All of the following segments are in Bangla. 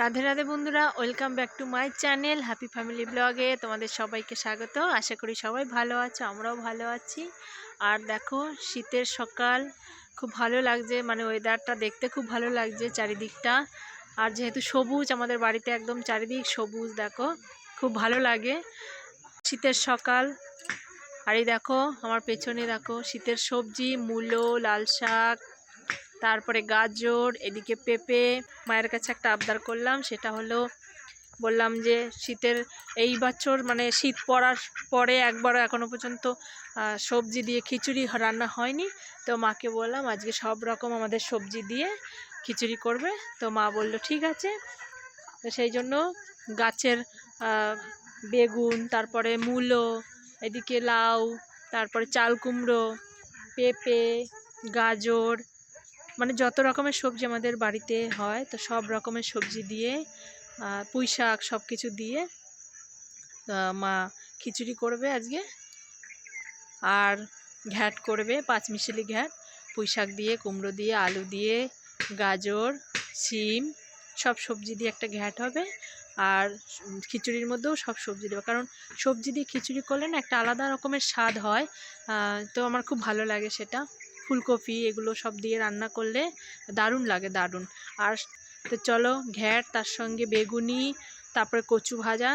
রাধে রাধে বন্ধুরা, welcome back to my channel happy family ব্লগে। তোমাদের সবাইকে স্বাগত। আশা করি সবাই ভালো আছো, আমরাও ভালো আছি। আর দেখো, শীতের সকাল, খুব ভালো লাগছে মানে ওয়েদারটা দেখতে খুব ভালো লাগছে চারিদিকটা। আর যেহেতু সবুজ, আমাদের বাড়িতে একদম চারিদিক সবুজ, দেখো, খুব ভালো লাগে। শীতের সকাল, আর এই দেখো, আমার পেছনে দেখো, শীতের সবজি, মূলো, লাল শাক তারপরে গাজর, এদিকে পেঁপে, মায়ের কাছে একটা আবদার করলাম, সেটা হলো বললাম যে শীতের এই বছর মানে শীত পড়ার পরে একবারও এখনও পর্যন্ত সবজি দিয়ে খিচুড়ি রান্না হয়নি। তো মাকে বললাম আজকে সব রকম আমাদের সবজি দিয়ে খিচুড়ি করবে। তো মা বলল, ঠিক আছে। তো সেই জন্য গাছের বেগুন, তারপরে মূলো, এদিকে লাউ, তারপরে চাল কুমড়ো, পেঁপে, গাজর মানে যত রকমের সবজি আমাদের বাড়িতে হয়, তো সব রকমের সবজি দিয়ে পুঁই শাক সব কিছু দিয়ে মা খিচুড়ি করবে আজকে। আর ঘ্যাট করবে, পাঁচমিশালি ঘ্যাট। পুঁই শাক দিয়ে, কুমড়ো দিয়ে, আলু দিয়ে, গাজর, শিম, সব সবজি দিয়ে একটা ঘ্যাট হবে। আর খিচুড়ির মধ্যেও সব সবজি দেবে। কারণ সবজি দিয়ে খিচুড়ি করলে না একটা আলাদা রকমের স্বাদ হয়। তো আমার খুব ভালো লাগে সেটা। ফুলকপি এগুলো সব দিয়ে রান্না করলে দারুণ লাগে, দারুণ। আর তো চলো ঘ্যাট, তার সঙ্গে বেগুনি, তারপরে কচু ভাজা,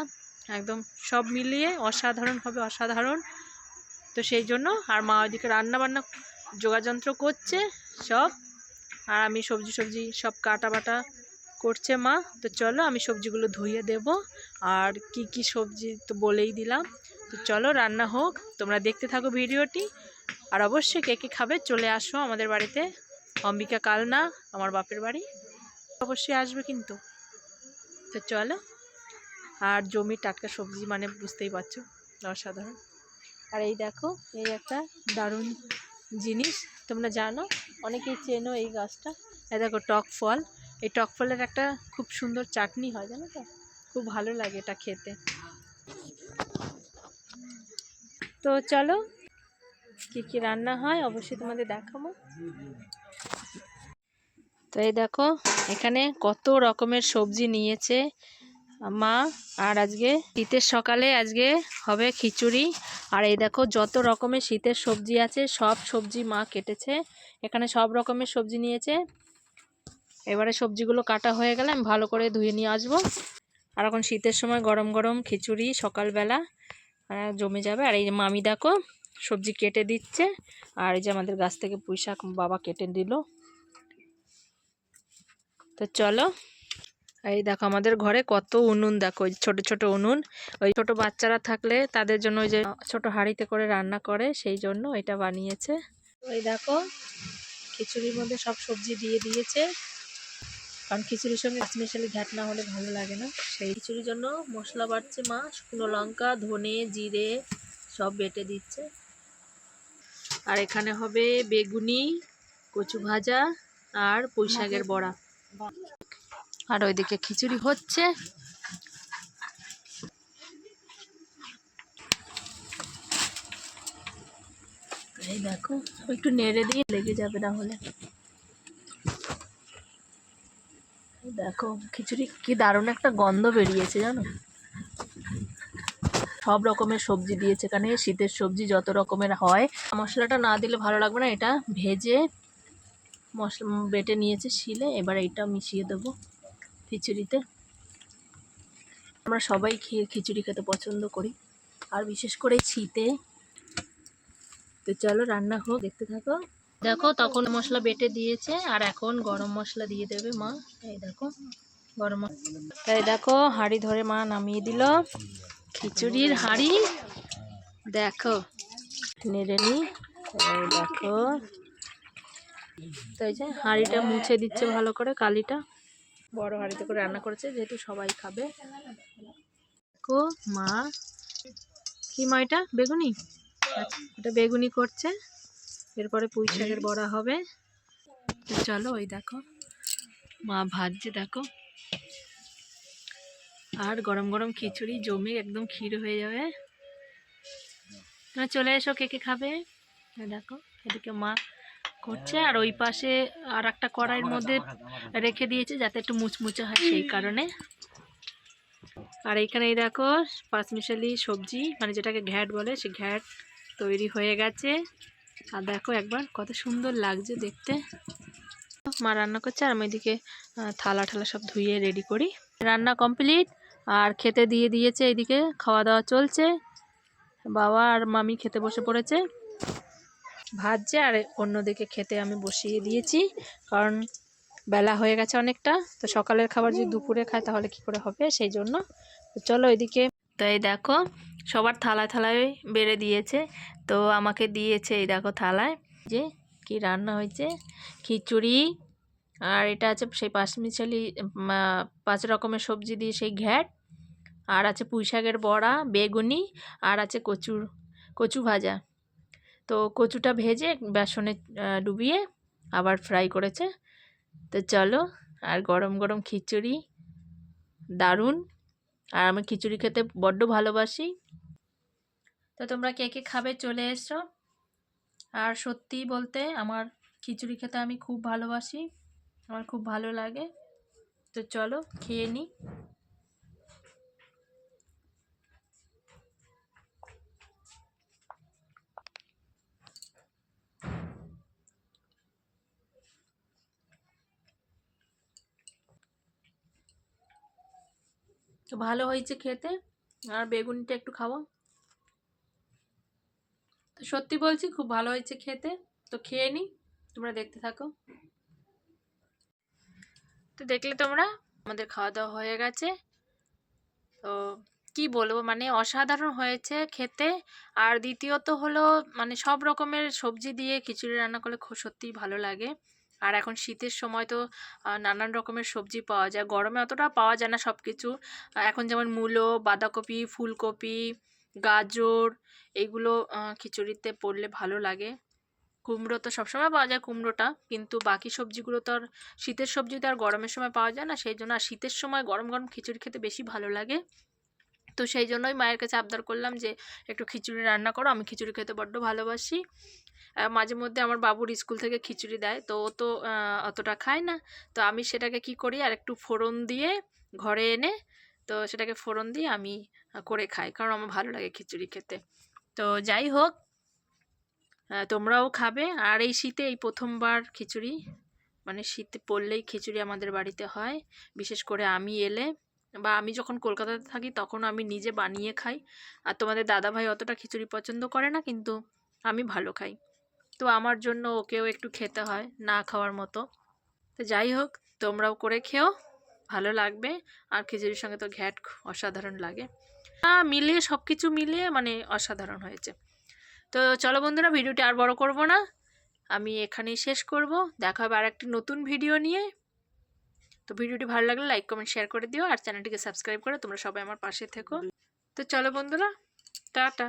একদম সব মিলিয়ে অসাধারণ হবে, অসাধারণ। তো সেই জন্য আর মা ওইদিকে রান্না বান্না যোগাযন্ত্র করছে সব। আর আমি সবজি সবজি সব কাটা বাটা করছে মা। তো চলো আমি সবজিগুলো ধুয়ে দেব। আর কি কি সবজি তো বলেই দিলাম। তো চলো রান্না হোক, তোমরা দেখতে থাকো ভিডিওটি। আর অবশ্যই কে কে খাবে চলে আসো আমাদের বাড়িতে। অম্বিকা কালনা, আমার বাপের বাড়ি। অবশ্যই আসবে কিন্তু। তো চলো। আর জমির টাটকা সবজি মানে বুঝতেই পারছ, অসাধারণ। আর এই দেখো, এই একটা দারুণ জিনিস, তোমরা জানো, অনেকেই চেনো এই গাছটা। এই দেখো টক ফল। এই টক ফলের একটা খুব সুন্দর চাটনি হয়, জানো তো? খুব ভালো লাগে এটা খেতে। তো চলো কি কি রান্না হয় অবশ্যই তোমাদের দেখাবো। তো এই দেখো, এখানে কত রকমের সবজি নিয়েছে মা, আর আজকে শীতের সকালে আজকে হবে খিচুড়ি। আর এই দেখো, যত রকমের শীতের সবজি আছে, সব সবজি মা কেটেছে। এখানে সব রকমের সবজি নিয়েছে। এবারে সবজিগুলো কাটা হয়ে গেলে আমি ভালো করে ধুয়ে নিয়ে আসব। আর এখন শীতের সময় গরম গরম খিচুড়ি সকালবেলা জমে যাবে। আর এই মামি দেখো সবজি কেটে দিচ্ছে। আর এই যে আমাদের গাছ থেকে পুঁই শাক বাবা কেটে দিল। তো চলো, এই দেখো আমাদের ঘরে কত উনুন, দেখো ওই ছোট ছোট উনুন। ওই ছোট বাচ্চারা থাকলে তাদের জন্য ওই যে ছোট হাঁড়িতে করে রান্না করে, সেই জন্য এটা বানিয়েছে। ওই দেখো, খিচুড়ির মধ্যে সব সবজি দিয়ে দিয়েছে। কারণ খিচুড়ির সঙ্গে পাঁচমিশালি ঘ্যাট না হলে ভালো লাগে না। সেই খিচুড়ির জন্য মশলা বাড়ছে মা, শুকনো লঙ্কা, ধনে, জিরে সব বেটে দিচ্ছে। আর এখানে হবে বেগুনি কচু ভাজা আর পুঁই শাকের বড়া। আর ওইদিকে খিচুড়ি হচ্ছে। এই দেখো একটু নেড়ে দিয়ে লেগে যাবে না হলে দেখো খিচুড়ি কি দারুণ একটা গন্ধ বেরিয়েছে জানো? সব রকমের সবজি দিয়েছে এখানে, শীতের সবজি যত রকমের হয়। মশলাটা না দিলে ভালো লাগবে না, এটা ভেজে মশলা বেটে নিয়েছে শিলে, এবার এইটা মিশিয়ে দেবো খিচুড়িতে। আমরা সবাই খেয়ে খিচুড়ি খেতে পছন্দ করি, আর বিশেষ করে শীতে। তো চলো রান্না হোক, দেখতে থাকো। দেখো, তখন মশলা বেটে দিয়েছে, আর এখন গরম মশলা দিয়ে দেবে মা। এই দেখো, গরম মশলা তাই দেখো, হাঁড়ি ধরে মা নামিয়ে দিল। খিচুড়ির হাঁড়ি। দেখো। নেড়ে নি। দেখো। তাই যে হাঁড়িটা মুছে দিচ্ছে ভালো করে, কালিটা। বড় হাঁড়িতে করে রান্না করেছে, যেহেতু সবাই খাবে। দেখো মা। কি মা এটা? বেগুনি? এটা বেগুনি করছে। এরপরে পুঁই শাকের বড়া হবে। চলো ওই দেখো। মা ভাজছে, দেখো। আর গরম গরম খিচুড়ি জমে একদম ক্ষীর হয়ে যাবে। তোমরা চলে এসো কে কে খাবে? দেখো এদিকে মা করছে। আর ওই পাশে আর একটা কড়াইয়ের মধ্যে রেখে দিয়েছে যাতে একটু মুচমুচে হয় সেই কারণে। আর এইখানে এই দেখো পাঁচমিশালি সবজি মানে যেটাকে ঘ্যাট বলে সে ঘ্যাট তৈরি হয়ে গেছে। আর দেখো একবার কত সুন্দর লাগছে দেখতে। মা রান্না করছে আর আমি এদিকে থালা ঠালা সব ধুয়ে রেডি করি। রান্না কমপ্লিট। আর খেতে দিয়ে দিয়েছে, এদিকে খাওয়া দাওয়া চলছে। বাবা আর মামি খেতে বসে পড়েছে। ভাজছে আর অন্যদিকে খেতে আমি বসিয়ে দিয়েছি, কারণ বেলা হয়ে গেছে অনেকটা। তো সকালের খাবার যদি দুপুরে খায়, তাহলে কি করে হবে? সেই জন্য। তো চলো এদিকে। তো এই দেখো, সবার থালায় থালায় বেড়ে দিয়েছে। তো আমাকে দিয়েছে এই দেখো থালায়। যে কি রান্না হয়েছে? খিচুড়ি আর এটা আছে সেই পাঁচমিশালি পাঁচ রকমের সবজি দিয়ে সেই ঘ্যাট। আর আছে পুঁই শাকের বড়া, বেগুনি আর আছে কচুর, কচু ভাজা। তো কচুটা ভেজে বেসনে ডুবিয়ে আবার ফ্রাই করেছে। তো চলো, আর গরম গরম খিচুড়ি, দারুণ। আর আমি খিচুড়ি খেতে বড্ড ভালোবাসি। তো তোমরা কে কে খাবে চলে এসো। আর সত্যি বলতে আমার খিচুড়ি খেতে আমি খুব ভালোবাসি, আমার খুব ভালো লাগে। তো চলো, খেয়ে নিই তো ভালো হয়েছে খেতে। আর বেগুনিটা একটু খাব। তো সত্যি বলছি, খুব ভালো হয়েছে খেতে। তো খেয়ে নিই তোমরা দেখতে থাকো। তো দেখলে তোমরা, আমাদের খাওয়া দাওয়া হয়ে গেছে। তো কি বলব মানে অসাধারণ হয়েছে খেতে। আর দ্বিতীয়ত হলো মানে সব রকমের সবজি দিয়ে খিচুড়ি রান্না করলে খুব সত্যিই ভালো লাগে। আর এখন শীতের সময় তো নানান রকমের সবজি পাওয়া যায়। গরমে অতটা পাওয়া যায় না সব কিছু এখন যেমন মূলো বাঁধাকপি ফুলকপি গাজর এইগুলো আহ, খিচুড়িতে পড়লে ভালো লাগে। কুমড়ো তো সবসময় পাওয়া যায় কুমড়োটা কিন্তু বাকি সবজিগুলো তো আর শীতের সবজি তো আর গরমের সময় পাওয়া যায় না সেই জন্য আর শীতের সময় গরম গরম খিচুড়ি খেতে বেশি ভালো লাগে। তো সেই জন্যই মায়ের কাছে আবদার করলাম যে, একটু খিচুড়ি রান্না করো, আমি খিচুড়ি খেতে বড্ড ভালোবাসি। মাঝে মধ্যে আমার বাবুর স্কুল থেকে খিচুড়ি দেয়, তো ও তো অতটা খায় না। তো আমি সেটাকে কি করি, আর একটু ফোড়ন দিয়ে ঘরে এনে, তো সেটাকে ফোড়ন দিয়ে আমি করে খাই, কারণ আমার ভালো লাগে খিচুড়ি খেতে। তো যাই হোক তোমরাও খাবে। আর এই শীতে, এই প্রথমবার খিচুড়ি মানে শীতে পড়লেই খিচুড়ি আমাদের বাড়িতে হয়। বিশেষ করে আমি এলে বা আমি যখন কলকাতাতে থাকি তখন আমি নিজে বানিয়ে খাই। আর তোমাদের দাদাভাই অতটা খিচুড়ি পছন্দ করে না, কিন্তু আমি ভালো খাই। তো আমার জন্য ওকেও একটু খেতে হয় না খাওয়ার মতো। তো যাই হোক, তোমরাও করে খেও, ভালো লাগবে। আর খিচুড়ির সঙ্গে তো ঘ্যাট অসাধারণ লাগে। মিলিয়ে সব কিছু মিলিয়ে মানে অসাধারণ হয়েছে। তো চলো বন্ধুরা, ভিডিওটি আর বড় করব না। আমি এখানেই শেষ করব। দেখা হবে আর একটি নতুন ভিডিও নিয়ে। তো ভিডিওটি ভালো লাগলে লাইক কমেন্ট শেয়ার করে দিও আর চ্যানেলটিকে সাবস্ক্রাইব করে তোমরা সবাই আমার পাশে থেকো। তো চলো বন্ধুরা টাটা।